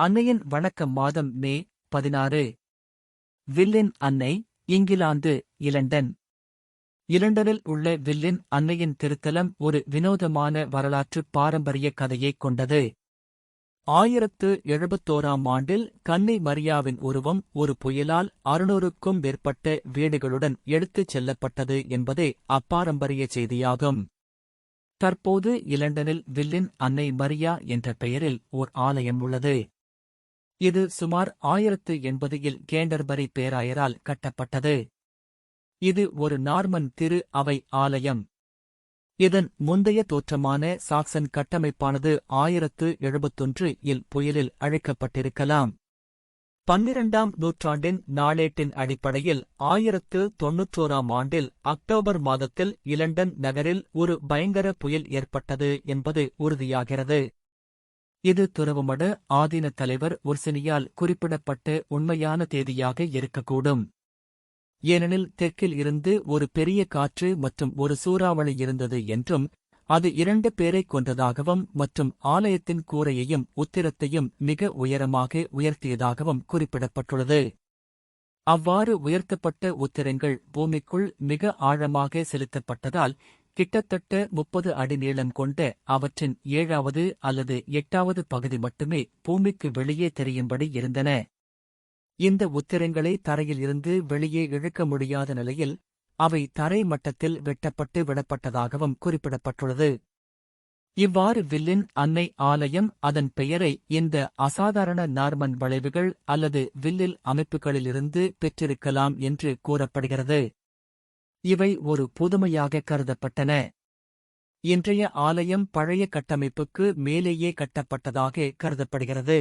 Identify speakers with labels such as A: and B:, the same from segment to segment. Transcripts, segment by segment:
A: அன்னையின் வணக்க மாதம் மே பதினாறு. வில்லின் அன்னை இங்கிலாந்து இலண்டன். இலண்டனில் உள்ள வில்லின் அன்னையின் திருத்தலம் ஒரு வினோதமான வரலாற்று பாரம்பரிய கதையைக் கொண்டது. ஆயிரத்து எழுபத்தோராம் ஆண்டில் கன்னி மரியாவின் உருவம் ஒரு புயலால் அறுநூறுக்கும் மேற்பட்ட வீடுகளுடன் எடுத்துச் செல்லப்பட்டது என்பதே அப்பாரம்பரிய செய்தியாகும். தற்போது இலண்டனில் வில்லின் அன்னை மரியா என்ற பெயரில் ஓர் ஆலயம் உள்ளது. இது சுமார் ஆயிரத்து எண்பதில் கேண்டர்பரி பேராயரால் கட்டப்பட்டது. இது ஒரு நார்மன் திரு அவை ஆலயம். இதன் முந்தைய தோற்றமான சாக்சன் கட்டமைப்பானது ஆயிரத்து எழுபத்தொன்று இல் புயலில் அழைக்கப்பட்டிருக்கலாம். பன்னிரண்டாம் நூற்றாண்டின் நாளேட்டின் அடிப்படையில் ஆயிரத்து தொன்னூற்றோராம் ஆண்டில் அக்டோபர் மாதத்தில் இலண்டன் நகரில் ஒரு பயங்கர புயல் ஏற்பட்டது என்பது உறுதியாகிறது. இது துறவுமட ஆதீன தலைவர் உர்சினியால் குறிப்பிடப்பட்ட உண்மையான தேதியாக இருக்கக்கூடும். ஏனெனில் தெற்கில் இருந்து ஒரு பெரிய காற்று மற்றும் ஒரு சூறாவளி இருந்தது என்றும் அது இரண்டு பேரைக் கொன்றதாகவும் மற்றும் ஆலயத்தின் கூரையையும் உத்திரத்தையும் மிக உயரமாக உயர்த்தியதாகவும் குறிப்பிடப்பட்டுள்ளது. அவ்வாறு உயர்த்தப்பட்ட உத்திரங்கள் பூமிக்குள் மிக ஆழமாக செலுத்தப்பட்டதால் கிட்டத்தட்ட முப்பது அடி நீளம் கொண்ட அவற்றின் ஏழாவது அல்லது எட்டாவது பகுதி மட்டுமே பூமிக்கு வெளியே தெரியும்படி இருந்தன. இந்த உத்திரங்களை தரையில் இருந்து வெளியே இழுக்க முடியாத நிலையில் அவை தரை மட்டத்தில் வெட்டப்பட்டு விடப்பட்டதாகவும் குறிப்பிடப்பட்டுள்ளது. இவ்வாறு வில்லின் அன்னை ஆலயம் அதன் பெயரை இந்த அசாதாரண நார்மன் வளைவுகள் அல்லது வில்லில் அமைப்புகளிலிருந்து பெற்றிருக்கலாம் என்று கூறப்படுகிறது. இவை ஒரு புதுமையாக கருதப்பட்டன. இன்றைய ஆலயம் பழைய கட்டமைப்புக்கு மேலேயே கட்டப்பட்டதாக கருதப்படுகிறது.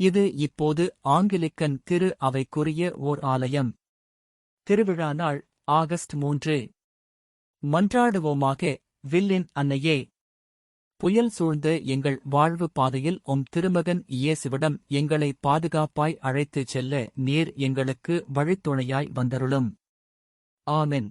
A: இது இப்போது ஆங்கிலிக்கன் திரு அவைக்குரிய ஓர் ஆலயம். திருவிழா நாள் ஆகஸ்ட் மூன்று. மன்றாடுவோமாக வில்லின் அன்னையே. புயல் சூழ்ந்த எங்கள் வாழ்வு பாதையில் உம் திருமகன் இயேசுவிடம் எங்களை பாதுகாப்பாய் அழைத்துச் செல்ல நீர் எங்களுக்கு வழித்துணையாய் வந்தருளும். ஆமென்